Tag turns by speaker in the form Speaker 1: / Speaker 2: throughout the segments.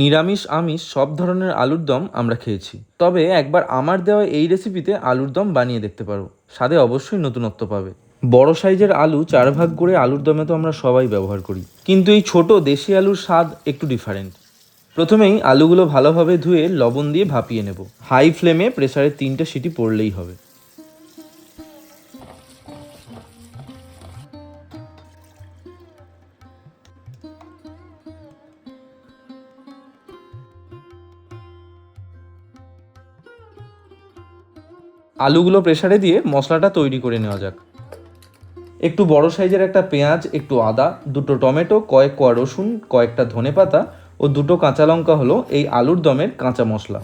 Speaker 1: নিরামিষ, আমিষ, সব ধরনের আলুর দম আমরা খেয়েছি। তবে একবার আমার দেওয়া এই রেসিপিতে আলুর দম বানিয়ে দেখতে পারো। স্বাদে অবশ্যই নতুনত্ব পাবে। বড় সাইজের আলু চার ভাগ করে আলুর দমে তো আমরা সবাই ব্যবহার করি। কিন্তু এই ছোট দেশি আলুর স্বাদ একটু ডিফারেন্ট প্রথমেই আলুগুলো ভালোভাবে ধুয়ে লবণ দিয়ে ভাপিয়ে নেব। হাই ফ্লেমে প্রেসারে তিনটে সিটি পড়লেই হবে। আলুগুলো প্রেশারে দিয়ে মশলাটা তৈরি করে নেওয়া যাক। একটু বড় সাইজের একটা পেঁয়াজ, একটু আদা, দুটো টমেটো, কয়েক কোয়া রসুন, কয়েকটা ধনে পাতা ও দুটো কাঁচা লঙ্কা হলো এই আলুর দমের কাঁচা মশলা।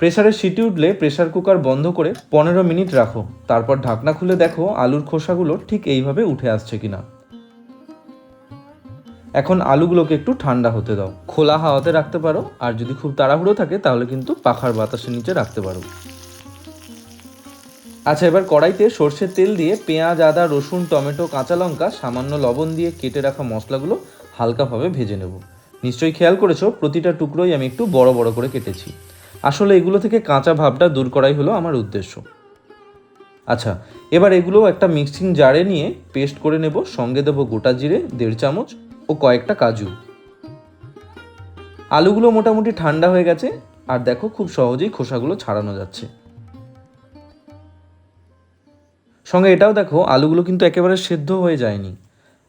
Speaker 1: প্রেসারে সিটি উঠলে প্রেসার কুকার বন্ধ করে পনেরো মিনিট রাখো। তারপর ঢাকনা খুলে দেখো আলুর খোসাগুলো ঠিক এইভাবে উঠে আসছে কিনা। এখন আলুগুলোকে একটু ঠান্ডা হতে দাও। খোলা হাওয়াতে রাখতে পারো, আর যদি খুব তাড়াহুড়ো থাকে তাহলে কিন্তু পাখার বাতাসের নিচে রাখতে পারো। আচ্ছা এবার কড়াইতে সর্ষের তেল দিয়ে পেঁয়াজ, আদা, রসুন, টমেটো, কাঁচা লঙ্কা, সামান্য লবণ দিয়ে কেটে রাখা মশলাগুলো হালকাভাবে ভেজে নেব। নিশ্চয়ই খেয়াল করেছ, প্রতিটা টুকরোই আমি একটু বড় বড় করে কেটেছি। আসলে এগুলো থেকে কাঁচা ভাবটা দূর করাই হলো আমার উদ্দেশ্য। আচ্ছা এবার এগুলো একটা মিক্সিং জারে নিয়ে পেস্ট করে নেব, সঙ্গে দেবো গোটা জিরে, দেড় চামচ ও কয়েকটা কাজু। আলুগুলো মোটামুটি ঠান্ডা হয়ে গেছে, আর দেখো খুব সহজেই খোসাগুলো ছাড়ানো যাচ্ছে। সঙ্গে এটাও দেখো, আলুগুলো কিন্তু একেবারে সেদ্ধ হয়ে যায়নি।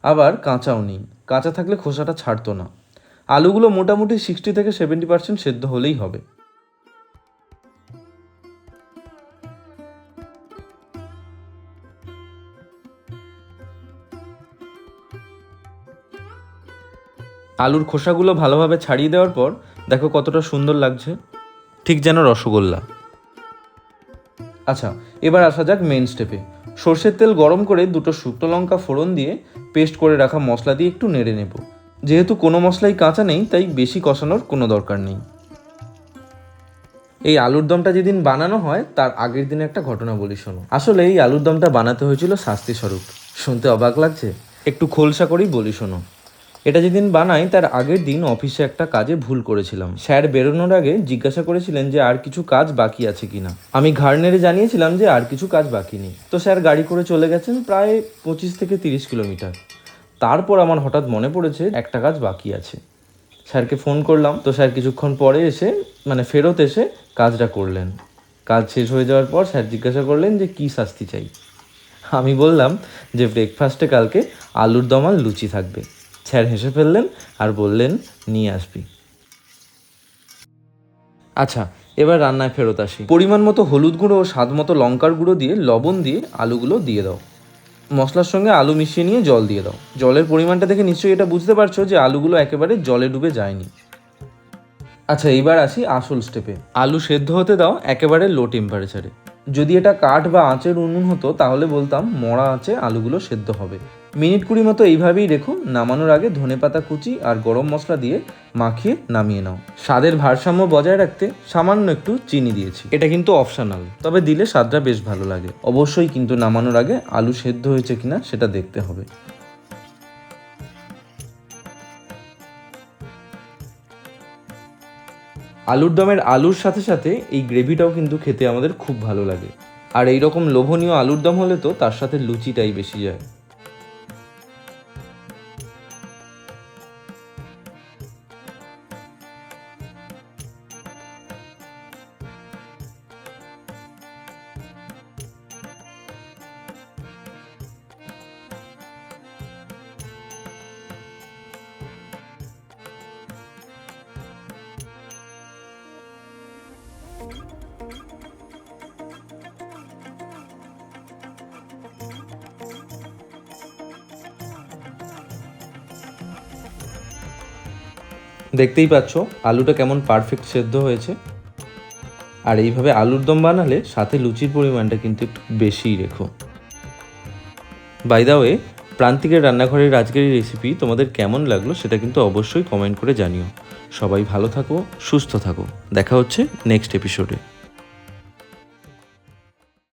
Speaker 1: আবার কাঁচাও নেই, কাঁচা থাকলে খোসাটা ছাড়তো না। আলুগুলো মোটামুটি সিক্সটি থেকে সেভেন্টি পার্সেন্ট সেদ্ধ হলেই হবে। আলুর খোসাগুলো ভালোভাবে ছাড়িয়ে দেওয়ার পর দেখো কতটা সুন্দর লাগছে। ঠিক যেন রসগোল্লা। আচ্ছা এবার আসা যাক মেন স্টেপে সর্ষের তেল গরম করে দুটো শুকনো লঙ্কা ফোড়ন দিয়ে পেস্ট করে রাখা মশলা দিয়ে একটু নেড়ে নেব। যেহেতু কোনো মশলাই কাঁচা নেই, তাই বেশি কষানোর কোনো দরকার নেই। এই আলুর দমটা যেদিন বানানো হয়, তার আগের দিনে একটা ঘটনা বলি শোনো। আসলে এই আলুর দমটা বানাতে হয়েছিল শাস্তি স্বরূপ শুনতে অবাক লাগছে? একটু খোলসা করেই বলি শোনো। এটা যেদিন বানাই, তার আগের দিন অফিসে একটা কাজে ভুল করেছিলাম। স্যার বেরোনোর আগে জিজ্ঞাসা করেছিলেন যে আর কিছু কাজ বাকি আছে কিনা। আমি ঘাড় নেড়ে জানিয়েছিলাম যে আর কিছু কাজ বাকি নেই। তো স্যার গাড়ি করে চলে গেছেন প্রায় পঁচিশ থেকে তিরিশ কিলোমিটার। তারপর আমার হঠাৎ মনে পড়েছে, একটা কাজ বাকি আছে। স্যারকে ফোন করলাম। তো স্যার কিছুক্ষণ পরে এসে মানে ফেরত এসে কাজটা করলেন। কাজ শেষ হয়ে যাওয়ার পর স্যার জিজ্ঞাসা করলেন যে কী শাস্তি চাই। আমি বললাম যে ব্রেকফাস্টে কালকে আলুর দম আর লুচি থাকবে। স্যার হেসে ফেললেন আর বললেন, নিয়ে আসবি। আচ্ছা এবার রান্নায় ফেরত আসি। পরিমাণ মতো হলুদ গুঁড়ো ও স্বাদ মতো লঙ্কার গুঁড়ো দিয়ে লবণ দিয়ে আলুগুলো দিয়ে দাও। মশলার সঙ্গে আলু মিশিয়ে নিয়ে জল দিয়ে দাও। জলের পরিমাণটা দেখে নিশ্চয়ই এটা বুঝতে পারছ যে আলুগুলো একেবারে জলে ডুবে যায়নি। আচ্ছা এইবার আসি আসল স্টেপে আলু সেদ্ধ হতে দাও একেবারে লো টেম্পারেচারে যদি এটা কাঠ বা আঁচের উনুন হতো, তাহলে বলতাম মরা আঁচে আলুগুলো সেদ্ধ হবে। মিনিট কুড়ি মতো এইভাবেই রেখো, নামানোর আগে ধনেপাতা কুচি আর গরম মশলা দিয়ে মাখিয়ে নামিয়ে নাও। স্বাদের ভারসাম্য বজায় রাখতে সামান্য একটু চিনি দিয়েছি। এটা কিন্তু অপশনাল। তবে দিলে স্বাদটা বেশ ভালো লাগে। অবশ্যই কিন্তু নামানোর আগে আলু সেদ্ধ হয়েছে কিনা সেটা দেখতে হবে। আলুর দমের আলুর সাথে সাথে এই গ্রেভিটাও কিন্তু খেতে আমাদের খুব ভালো লাগে। আর এইরকম লোভনীয় আলুর দম হলে তো তার সাথে লুচিটাই বেশি যায়। দেখতেই পাচ্ছ, আলুটা কেমন পারফেক্ট সেদ্ধ হয়েছে। আর এইভাবে আলুর দম বানালে সাথে লুচির পরিমাণটা কিন্তু একটু বেশিই রেখো। বাই দা ওয়ে প্রান্তিকের রান্নাঘরের আজকের এই রেসিপি তোমাদের কেমন লাগল সেটা কিন্তু অবশ্যই কমেন্ট করে জানিও। সবাই ভালো থাকো, সুস্থ থাকো। দেখা হচ্ছে নেক্সট এপিসোডে